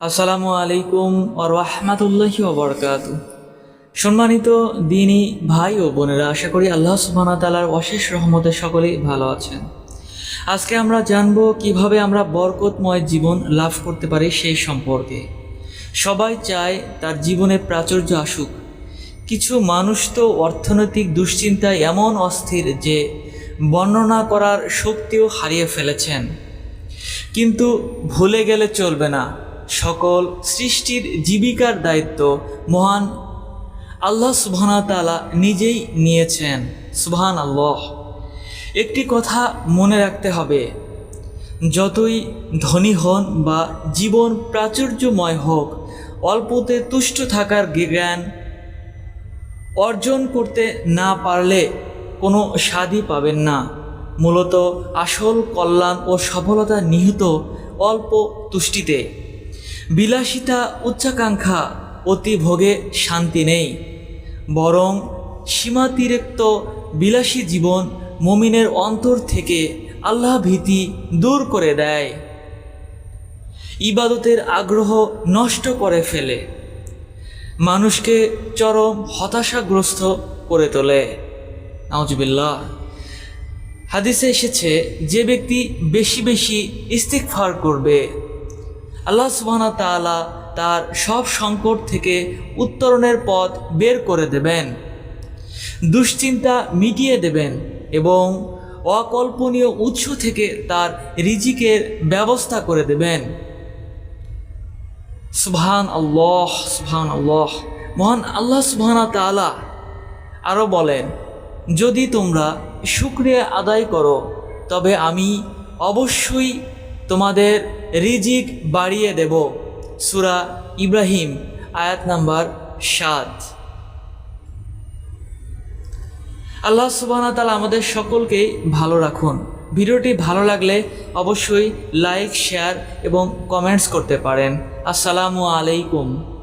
আসসালামু আলাইকুম ও রহমাতুল্লাহি ওবরকাত সম্মানিত দিনী ভাই ও বোনেরা, আশা করি আল্লাহ সুবহানাহু ওয়া তাআলার অশেষ রহমতে সকলেই ভালো আছেন। আজকে আমরা জানব কীভাবে আমরা বরকতময় জীবন লাভ করতে পারি সেই সম্পর্কে। সবাই চায় তার জীবনে প্রাচুর্য আসুক। কিছু মানুষ তো অর্থনৈতিক দুশ্চিন্তায় এমন অস্থির যে বর্ণনা করার শক্তিও হারিয়ে ফেলেছেন। কিন্তু ভুলে গেলে চলবে না। সকল সৃষ্টির জীবিকার দায়িত্ব মহান আল্লাহ সুবহানা তাআলা নিজেই নিয়েছেন। সুবহান আল্লাহ একটি কথা মনে রাখতে হবে, যতই ধনী হন বা জীবন প্রাচুর্যময় হোক, অল্পতে তুষ্ট থাকার জ্ঞান অর্জন করতে না পারলে কোনো স্বাদই পাবেন না। মূলত আসল কল্যাণ ও সফলতা নিহিত অল্প তুষ্টিতে। বিলাসিতা উচ্চাকাঙ্ক্ষা, অতি ভোগে শান্তি নেই। বরং সীমাতিরিক্ত বিলাসী জীবন মমিনের অন্তর থেকে আল্লাহ ভীতি দূর করে দেয়। ইবাদতের আগ্রহ নষ্ট করে ফেলে। মানুষকে চরম হতাশাগ্রস্ত করে তোলে। নাউজবিল্লাহ। হাদিসে এসেছে, যে ব্যক্তি বেশি বেশি ইস্তিকফার করবে আল্লাহ সুবহানাহু ওয়া তাআলা তার সব সংকট থেকে উত্তরণের পথ বের করে দেবেন, দুশ্চিন্তা মিটিয়ে দেবেন এবং অকল্পনীয় উৎস থেকে তার রিজিকের ব্যবস্থা করে দেবেন। সুবহান আল্লাহ সুবহান আল্লাহ মহান আল্লাহ সুবহানা তাআলা আরও বলেন, যদি তোমরা শুক্রিয়া আদায় করো, তবে আমি অবশ্যই তোমাদের রিজিক বাড়িয়ে দেব। সুরা ইব্রাহিম, আয়াত নাম্বার সাত। আল্লাহ সুবহানা তালা আমাদের সকলকেই ভালো রাখুন। ভিডিওটি ভালো লাগলে অবশ্যই লাইক, শেয়ার এবং কমেন্টস করতে পারেন। আসসালামু আলাইকুম।